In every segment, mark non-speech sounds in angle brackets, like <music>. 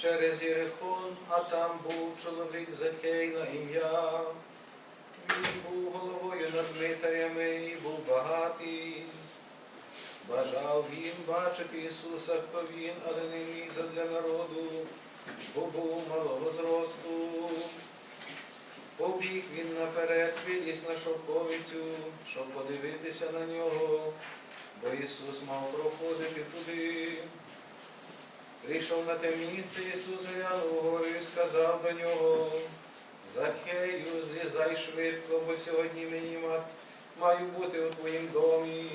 через Єрихон, а там був чоловік Закей на ім'я. Він був головою над митарями і був багатий. Бажав він бачити Ісуса, хто він, але не міг задля народу, бо був малого зросту. Побіг він наперед, виліз на шовковицю, щоб подивитися на нього, бо Ісус мав проходити туди. Прийшов на те місце, Ісус глянув угору і сказав до нього, Захею, злізай швидко, бо сьогодні мені маю бути у твоїм домі.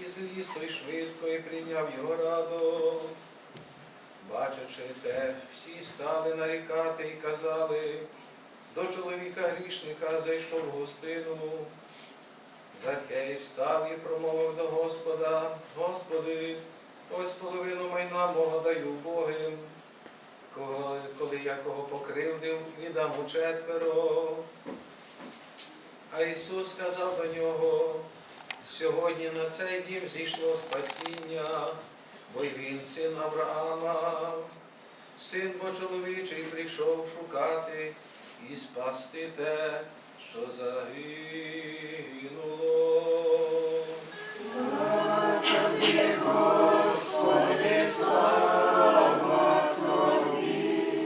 І зліз той швидко і прийняв його радо. Бачачи те, всі стали нарікати і казали, до чоловіка грішника зайшов в гостину. Закей встав і промовив до Господа, Господи, ось половину майна мого даю Богим. Коли, я кого покривдив, віддам у четверо. А Ісус сказав до нього, сьогодні на цей дім зійшло спасіння, бо й він син Авраама, син бо чоловічий прийшов шукати і спасти те, що загинуло.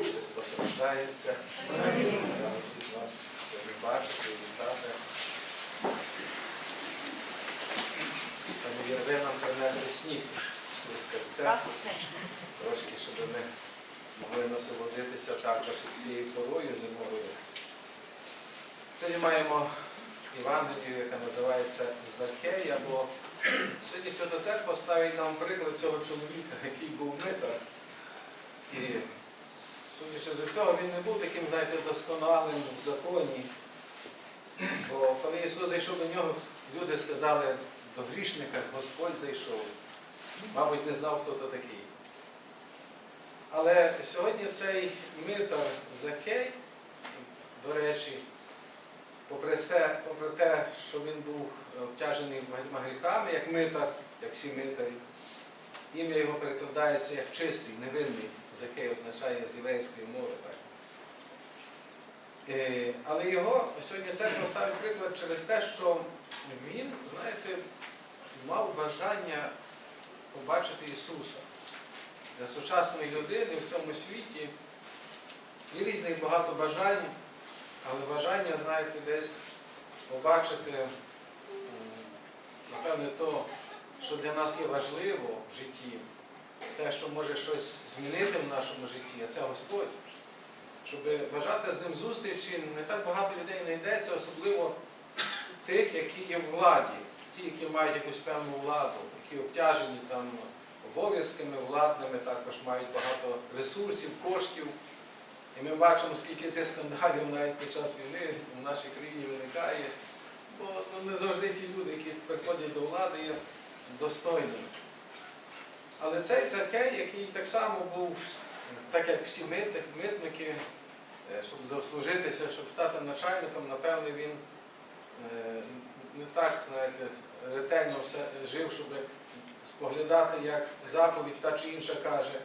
Христос рождається. Всіх вас сьогодні бачити і вітати. Пані нам принесли сніг з Трускавця. Трошки, щоб ми могли насолодитися також цією порою зимовою. Сьогодні маємо Євангелію, яка називається Закей, або сьогодні Свята Церква ставить нам приклад цього чоловіка, який був митар. І судячи з усього, він не був таким, знаєте, досконалим в законі. Бо коли Ісус зайшов до нього, люди сказали, до грішника Господь зайшов. Мабуть, не знав, хто то такий. Але сьогодні цей митар Закей, до речі, попри, все, попри те, що він був обтяжений багатьма гріхами, як митар, як всі митарі, ім'я його перекладається як чистий, невинний. Закей означає з єврейської мови. Так. Е, Але його сьогодні церква ставить приклад через те, що він, знаєте, мав бажання побачити Ісуса. Для сучасної людини в цьому світі є різних багато бажань, але бажання, знаєте, десь побачити, напевне, то, що для нас є важливо в житті, те, що може щось змінити в нашому житті, а це Господь. Щоб бажати з ним зустрічі, не так багато людей знайдеться, особливо тих, які є в владі, ті, які мають якусь певну владу, які обтяжені там обов'язками владними, також мають багато ресурсів, коштів. І ми бачимо, скільки тих скандалів навіть під час війни в нашій країні виникає. Бо ну, не завжди ті люди, які приходять до влади, є достойними. Але цей Закей, який так само був, так як всі митники, е, щоб заслужитися, щоб стати начальником, напевне, він е, не так, знаєте, ретельно все жив, щоб споглядати, як заповідь та чи інша каже.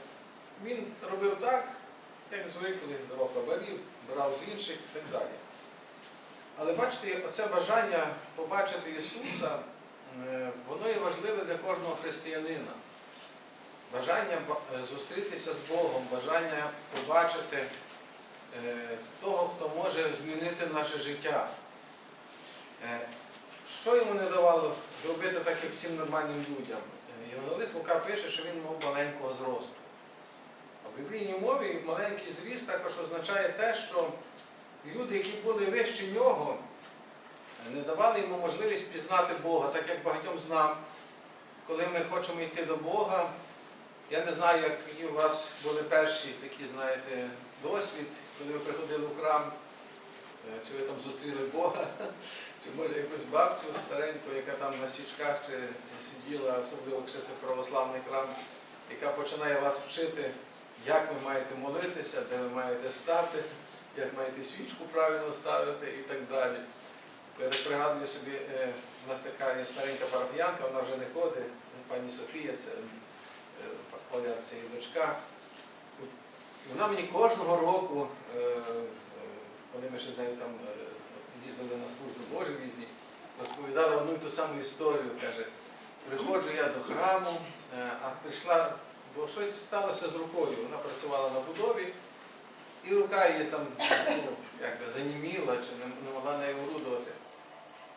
Він робив так, як звикли, давав хабарів, брав з інших і так далі. Але бачите, оце бажання побачити Ісуса, е, воно є важливе для кожного християнина. Бажання е, зустрітися з Богом, бажання побачити е, того, хто може змінити наше життя. Що йому не давало зробити так, як всім нормальним людям? Євангелист Лука пише, що він мав маленького зросту. В біблійній мові маленький зріст також означає те, що люди, які були вищі нього, не давали йому можливість пізнати Бога, так як багатьом з нам, коли ми хочемо йти до Бога. Я не знаю, які у вас були перші такі, знаєте, досвід, коли ви приходили в храм, е, чи ви там зустріли Бога, чи може якусь бабцю стареньку, яка там на свічках чи сиділа, особливо якщо це православний храм, яка починає вас вчити, як ви маєте молитися, де ви маєте стати, як маєте свічку правильно ставити і так далі. Пригадую собі, е, у нас така є старенька парафіянка, вона вже не ходить, пані Софія, це е, Оля це її дочка. Вона мені кожного року, е, е, коли ми ще з нею там їздили на службу Божі різні, розповідала одну і ту саму історію. Каже, приходжу я до храму, а прийшла, бо щось сталося з рукою. Вона працювала на будові, і рука її там ну, якби заніміла, чи не, не могла нею орудувати.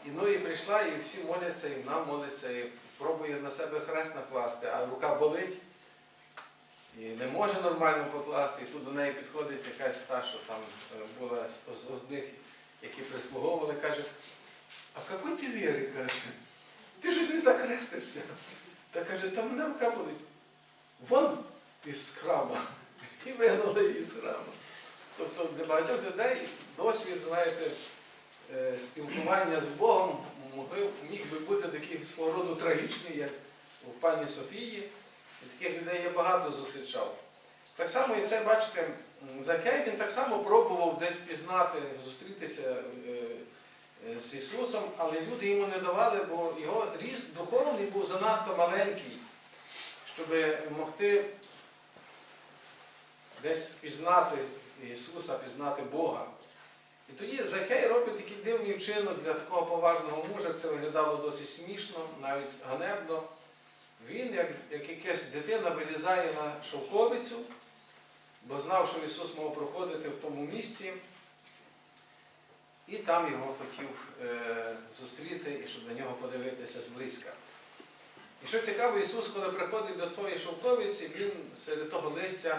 І ну і прийшла, і всі моляться, і вона молиться, і пробує на себе хрест накласти, а рука болить. І не може нормально покласти, і тут до неї підходить якась та, що там е, була з одних, які прислуговували, каже, а якої ти віри, каже, ти щось не так хрестишся. Та каже, та мене рука болить. Вон із храма. І вигнали її з храму. Тобто для багатьох людей досвід, знаєте, е, спілкування з Богом міг би бути такий свого роду трагічний, як у пані Софії. І таких людей я багато зустрічав. Так само і це, бачите, Закей, він так само пробував десь пізнати, зустрітися е, е, з Ісусом, але люди йому не давали, бо його ріст духовний був занадто маленький, щоб могти десь пізнати Ісуса, пізнати Бога. І тоді Закей робить такий дивний вчинок для такого поважного мужа, це виглядало досить смішно, навіть ганебно. Він, як, як якась дитина, вилізає на шовковицю, бо знав, що Ісус мав проходити в тому місці, і там його хотів е, зустріти і щоб на нього подивитися зблизька. І що цікаво, Ісус, коли приходить до цієї шовковиці, Він серед того листя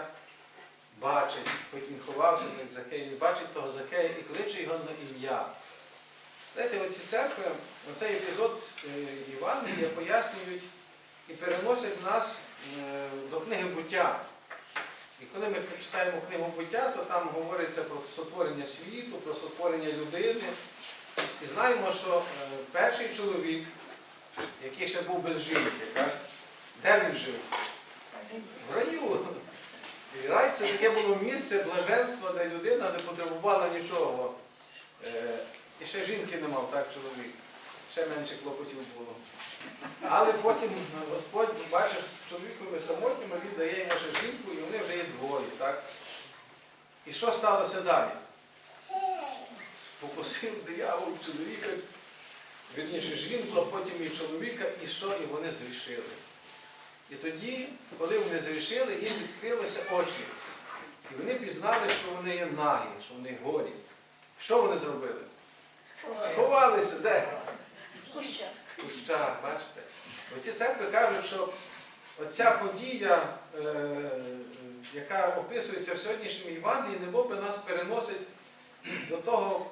бачить, хоч він ховався як Закей, він бачить того Закея і кличе його на ім'я. Знаєте, оці церкви, оцей епізод е, Євангелія пояснюють і переносять нас е, до книги буття. І коли ми читаємо книгу буття, то там говориться про сотворення світу, про сотворення людини. І знаємо, що е, перший чоловік, який ще був без жінки, так? де він жив? В раю. Рай це таке було місце блаженства, де людина не потребувала нічого. Е, І ще жінки не мав, так, чоловік. Ще менше клопотів було. Але потім Господь бачив з чоловіками самотніми, він дає йому ще жінку, і вони вже є двоє. Так? І що сталося далі? Покусив диявол чоловіка, вірніше жінку, а потім і чоловіка, і що? І вони зрішили. І тоді, коли вони зрішили, їм відкрилися очі. І вони пізнали, що вони є нагі, що вони голі. Що вони зробили? Сховалися де? В кущах, бачите? Оці церкви кажуть, що оця подія, е, яка описується в сьогоднішньому Євангелії, немов би нас переносить до того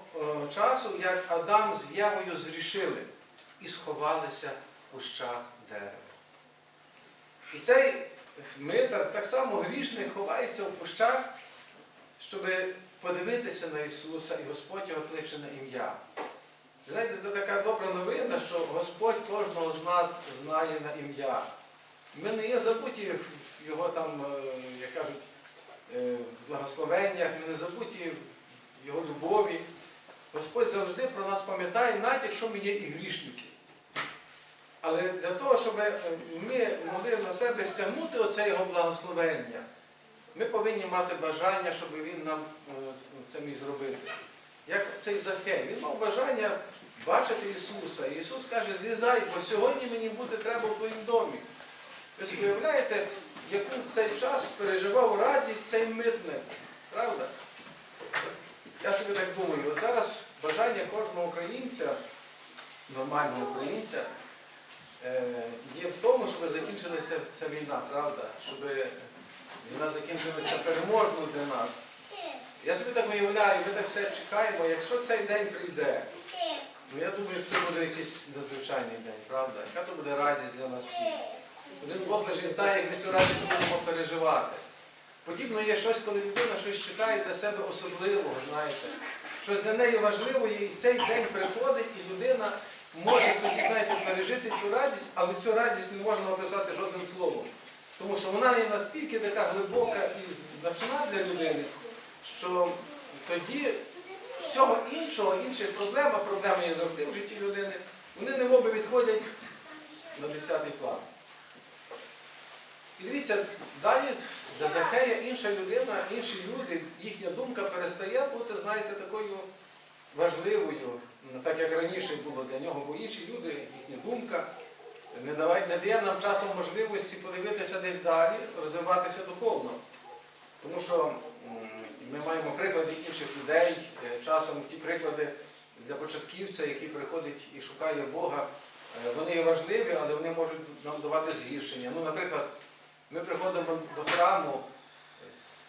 часу, як Адам з Євою згрішили і сховалися в кущах дерева. І цей митар, так само грішник, ховається в кущах, щоб подивитися на Ісуса, і Господь його кличе на ім'я. Знаєте, це така добра новина, що Господь кожного з нас знає на ім'я. Ми не є забуті в його там, е, як кажуть, е, благословеннях, ми не забуті в його любові. Господь завжди про нас пам'ятає, навіть якщо ми є і грішники. Але для того, щоб е, ми могли на себе стягнути оце його благословення, ми повинні мати бажання, щоб він нам е, це міг зробити. Як цей Захей, він мав бажання бачити Ісуса. І Ісус каже, злізай, бо сьогодні мені бути треба в твоїм домі. Ви уявляєте, яку цей час переживав радість цей митник. Правда? Я собі так думаю, от зараз бажання кожного українця, нормального українця, е, є в тому, щоб закінчилася ця війна, правда? Щоб війна закінчилася переможною для нас. Я собі так уявляю, ми так все чекаємо, якщо цей день прийде, ну я думаю, що це буде якийсь надзвичайний день, правда? Яка то буде радість для нас всіх. Один Бог лише знає, як ми цю радість будемо переживати. Подібно є щось, коли людина щось чекає для себе особливого, знаєте. Щось для неї важливо, і цей день приходить, і людина може тоді, знаєте, пережити цю радість, але цю радість не можна описати жодним словом. Тому що вона є настільки така глибока і значна для людини, що тоді всього іншого, інших проблем, а проблеми є завжди в житті людини, вони немоби відходять на 10 план. І дивіться, далі за Закея інша людина, інші люди, їхня думка перестає бути, знаєте, такою важливою, так як раніше було для нього, бо інші люди, їхня думка не дає нам часом можливості подивитися десь далі, розвиватися духовно. Тому що ми маємо приклади інших людей, е, часом ті приклади для початківця, який приходить і шукає Бога, е, вони є важливі, але вони можуть нам давати згіршення. Ну, наприклад, ми приходимо до храму,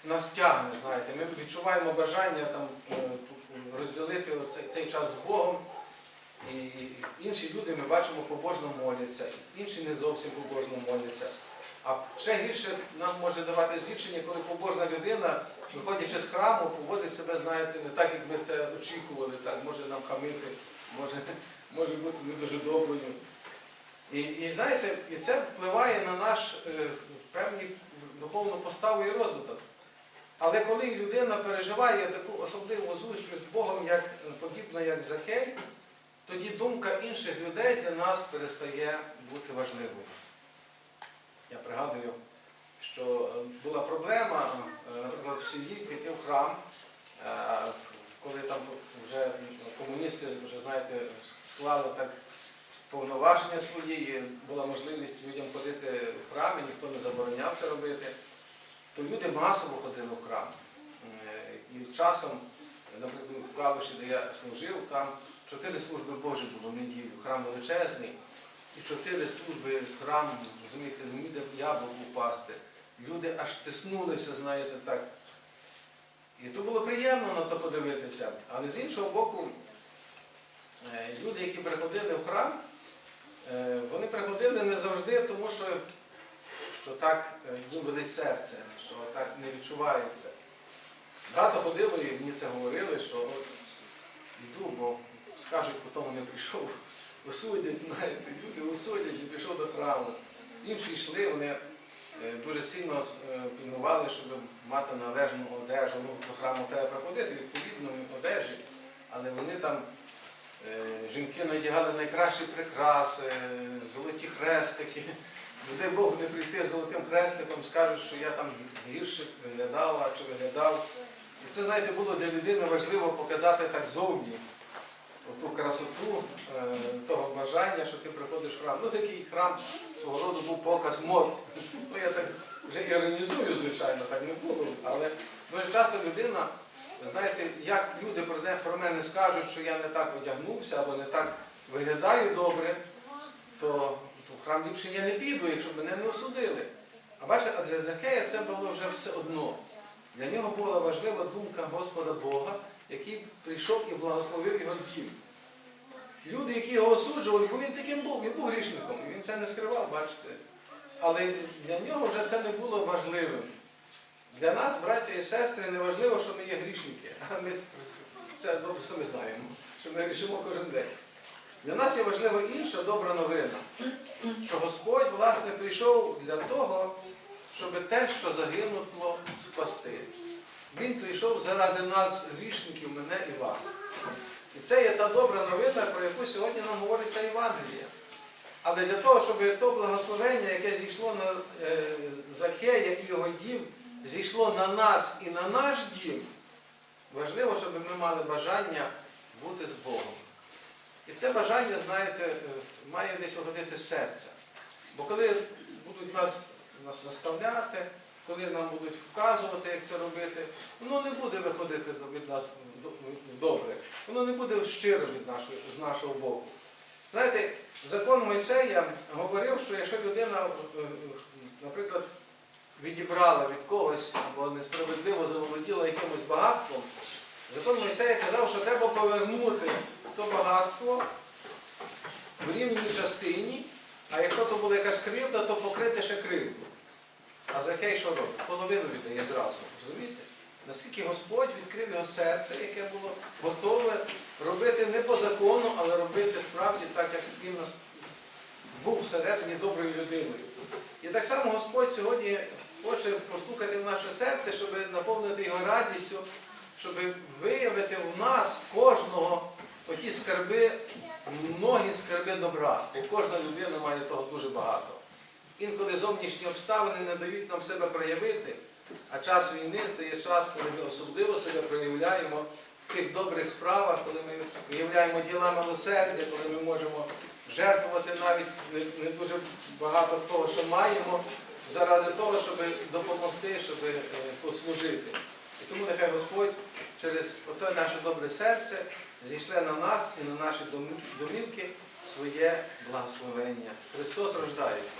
е, нас тягне, знаєте, ми відчуваємо бажання там, е, розділити цей, цей час з Богом. І інші люди ми бачимо побожно моляться, інші не зовсім побожно моляться. А ще гірше нам може давати згіршення, коли побожна людина, виходячи з храму, поводить себе, знаєте, не так, як ми це очікували, так, може нам хамити, може, може бути не дуже доброю. І, і знаєте, і це впливає на наш певний духовну поставу і розвиток. Але коли людина переживає таку особливу зустріч з Богом, як подібно як Закей, тоді думка інших людей для нас перестає бути важливою. Я пригадую, що е, була проблема, е, в сім'ї піти в храм, е, коли там вже комуністи вже, знаєте, склали так повноваження свої, була можливість людям ходити в храм, і ніхто не забороняв це робити, то люди масово ходили в храм. Е, І часом, наприклад, в Калуші, де я служив, там чотири служби Божі було в неділю, храм величезний, і чотири служби храм, розумієте, не ніде яблук упасти. Люди аж тиснулися, знаєте, так. І то було приємно на то подивитися. Але з іншого боку, е, люди, які приходили в храм, вони приходили не завжди, тому що, що так е, їм болить серце, що так не відчувається. Багато ходило і мені це говорили, що йду, бо скажуть, потім не прийшов, осудять, знаєте, люди осудять і пішов до храму. Інші йшли, вони е, дуже сильно е, пільнували, щоб мати належну одежу. Ну, до храму треба приходити відповідної одежі, але вони там, е, жінки надягали найкращі прикраси, е, золоті хрестики. Дай Бог не прийти з золотим хрестиком, скажуть, що я там гірше виглядала чи виглядав. І це, знаєте, було для людини важливо показати так зовні ту красоту е, того бажання, що ти приходиш в храм. Ну такий храм свого роду був показ мод. Ну я так вже іронізую, звичайно, так не було. Але дуже часто людина, знаєте, як люди про мене скажуть, що я не так одягнувся або не так виглядаю добре, то, в храм ліпше я не піду, якщо мене не осудили. А бачите, а для Закея це було вже все одно. Для нього була важлива думка Господа Бога, який прийшов і благословив його дім. Люди, які його осуджували, бо він таким був, він був грішником, він це не скривав, бачите. Але для нього вже це не було важливим. Для нас, браття і сестри, не важливо, що ми є грішники. А ми це добре самі знаємо, що ми грішимо кожен день. Для нас є важлива інша добра новина, що Господь, власне, прийшов для того, щоб те, що загинуло, спасти. Він прийшов заради нас, грішників, мене і вас. І це є та добра новина, про яку сьогодні нам говорить ця Євангелія. Але для того, щоб то благословення, яке зійшло на е, Закея і його дім, зійшло на нас і на наш дім, важливо, щоб ми мали бажання бути з Богом. І це бажання, знаєте, е, має десь угодити з серця. Бо коли будуть нас, нас наставляти, коли нам будуть вказувати, як це робити, воно не буде виходити від нас добре. Воно не буде щиро від нашого, з нашого боку. Знаєте, закон Мойсея говорив, що якщо людина, е, наприклад, відібрала від когось або несправедливо заволоділа якимось багатством, закон Мойсея казав, що треба повернути то багатство в рівній частині, а якщо то була якась кривда, то покрити ще кривду. А Закей що робить? Половину віддає зразу. Розумієте? Наскільки Господь відкрив його серце, яке було готове робити не по закону, але робити справді так, як він нас був всередині доброю людиною. І так само Господь сьогодні хоче постукати в наше серце, щоб наповнити його радістю, щоб виявити в нас кожного оті скарби, многі скарби добра. Бо кожна людина має того дуже багато. інколи зовнішні обставини не дають нам себе проявити. А час війни це є час, коли ми особливо себе проявляємо в тих добрих справах, коли ми виявляємо діла милосердя, коли ми можемо жертвувати навіть не дуже багато того, що маємо, заради того, щоб допомогти, щоб е, послужити. І тому нехай Господь через оте наше добре серце зійшле на нас і на наші домівки своє благословення. Христос рождається.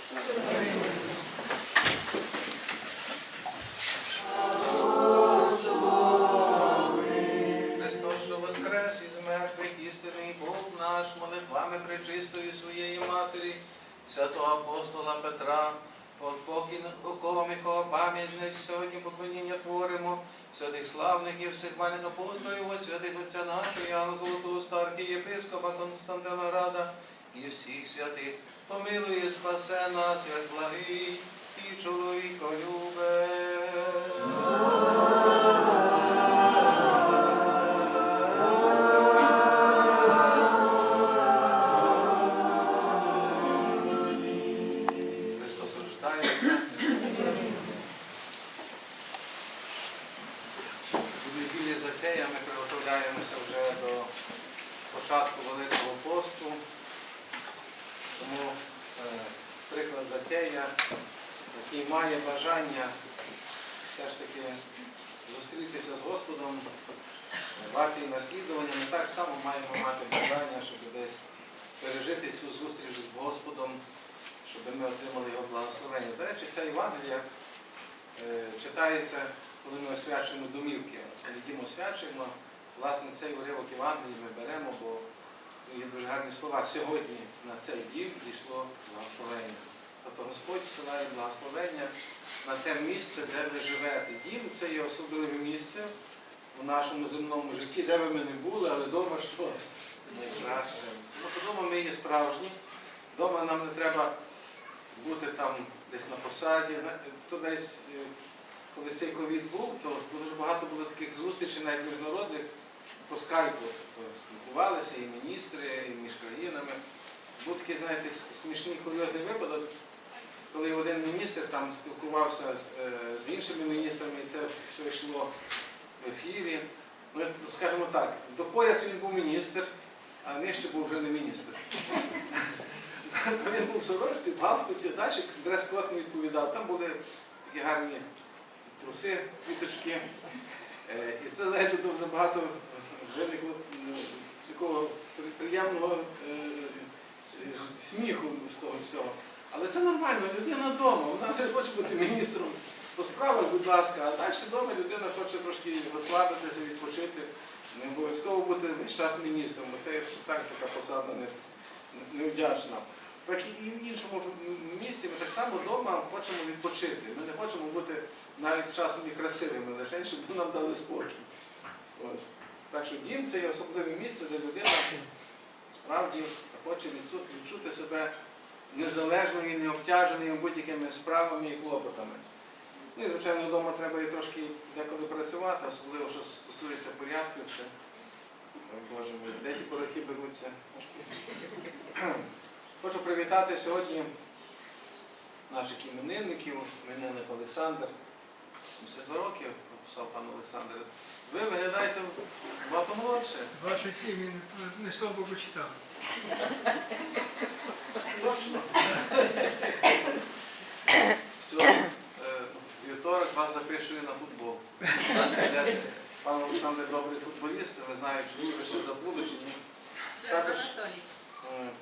Христос, що воскрес із мертвих істинний Бог наш, молитвами пречистої своєї Матері, святого апостола Петра, покійного якого пам'ять днес сьогодні поклоніння творимо, святих славників, всіх маленьких апостолів, святих отця нашого, Яна Золотого, єпископа Константина Рада і всіх святих. Помилуй і спасе нас, як благий і чоловіколюбе. Христос неділі ми приготовляємося вже до початку Великого посту. Тому е, приклад Закея, який має бажання все ж таки зустрітися з Господом, варті наслідування, ми так само маємо мати бажання, щоб десь пережити цю зустріч з Господом, щоб ми отримали його благословення. До речі, ця Євангелія е, читається, коли ми освячуємо домівки. Дім освячуємо, власне, цей уривок Євангелії ми беремо, бо є дуже гарні слова. Сьогодні на цей дім зійшло благословення. Тобто Господь силає благословення на те місце, де ви живете. Дім це є особливе місце у нашому земному житті, де би ми не були, але вдома що? Найкраще. Ну, то вдома ми є справжні. Вдома нам не треба бути там десь на посаді. То десь, е, коли цей ковід був, то дуже багато було таких зустрічей, навіть міжнародних, по скайпу. Тобто спілкувалися і міністри, і між країнами. Був такий, знаєте, смішний курйозний випадок, коли один міністр там спілкувався з, е, з іншими міністрами, і це все йшло в ефірі. Ну, скажімо так, до поясу він був міністр, а нижче був вже не міністр. <laughs> Він був в сорочці, в галстуці, далі дрес-код не відповідав. Там були такі гарні труси, квіточки. Е, І це, знаєте, дуже багато виникло такого приємного е, сміху з того всього. Але це нормально, людина вдома, вона не хоче бути міністром по справах, будь ласка, а далі вдома людина хоче трошки розслабитися, відпочити. Не обов'язково бути весь час міністром, бо це так така посада не, невдячна. Так і в іншому місці ми так само вдома хочемо відпочити. Ми не хочемо бути навіть часом і красивими, лише щоб нам дали спокій. Ось. Так що дім це є особливе місце, де людина справді хоче відчути, себе незалежною і не обтяженою будь-якими справами і клопотами. Ну і, звичайно, вдома треба і трошки деколи працювати, особливо що стосується порядку. Це, Боже мій, де ті пороки беруться. Хочу привітати сьогодні наших іменинників, іменинник Олександр, 72 років, написав пан Олександр. Ви виглядаєте багато молодше. 27 він не з того боку читав. Точно. Все, вівторок вас запишую на футбол. Пан Олександр добрий футболіст, не знаю, чи ви ще забули чи ні. Також,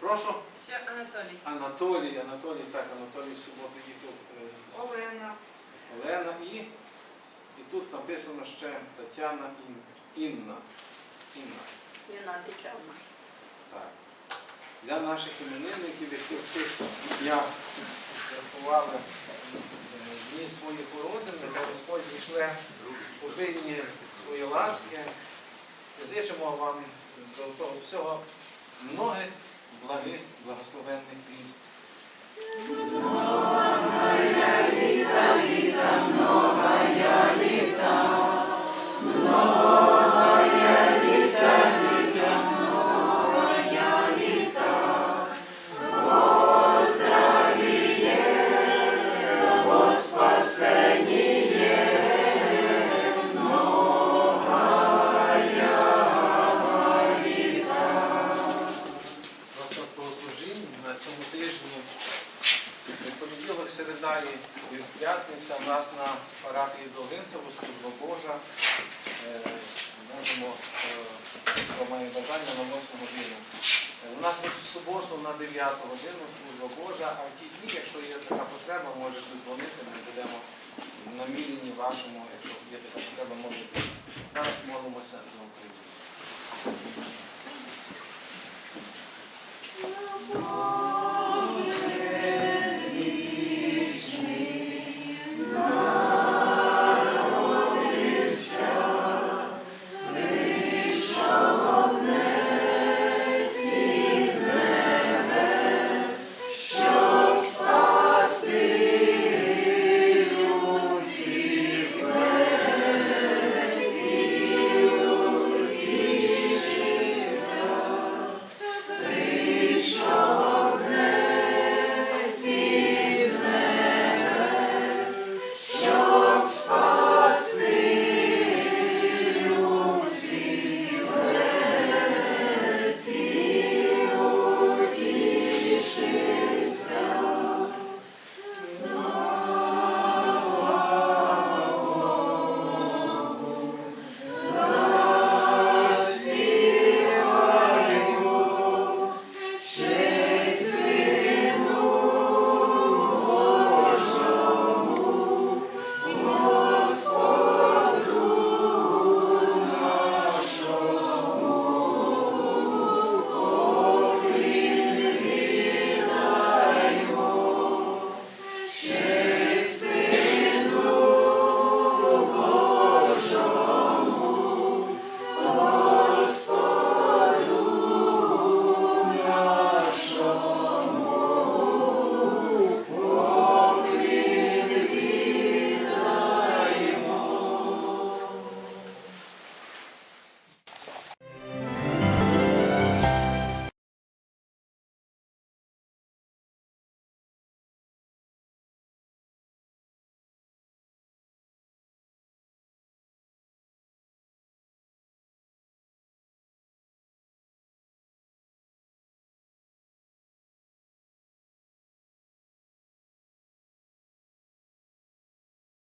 прошу, Ще Анатолій. Анатолій, Анатолій, так, Анатолій в суботу їхав е, з Олена. Олена і, і тут написано ще Тетяна і Інна. Інна. Юна Тетяна. Так. Для наших іменинників, які в цих днях святкували е, дні своїх уродин, нехай Господь зійшле у винні свої ласки. Зичимо вам до того всього многих благих, благословенних літ.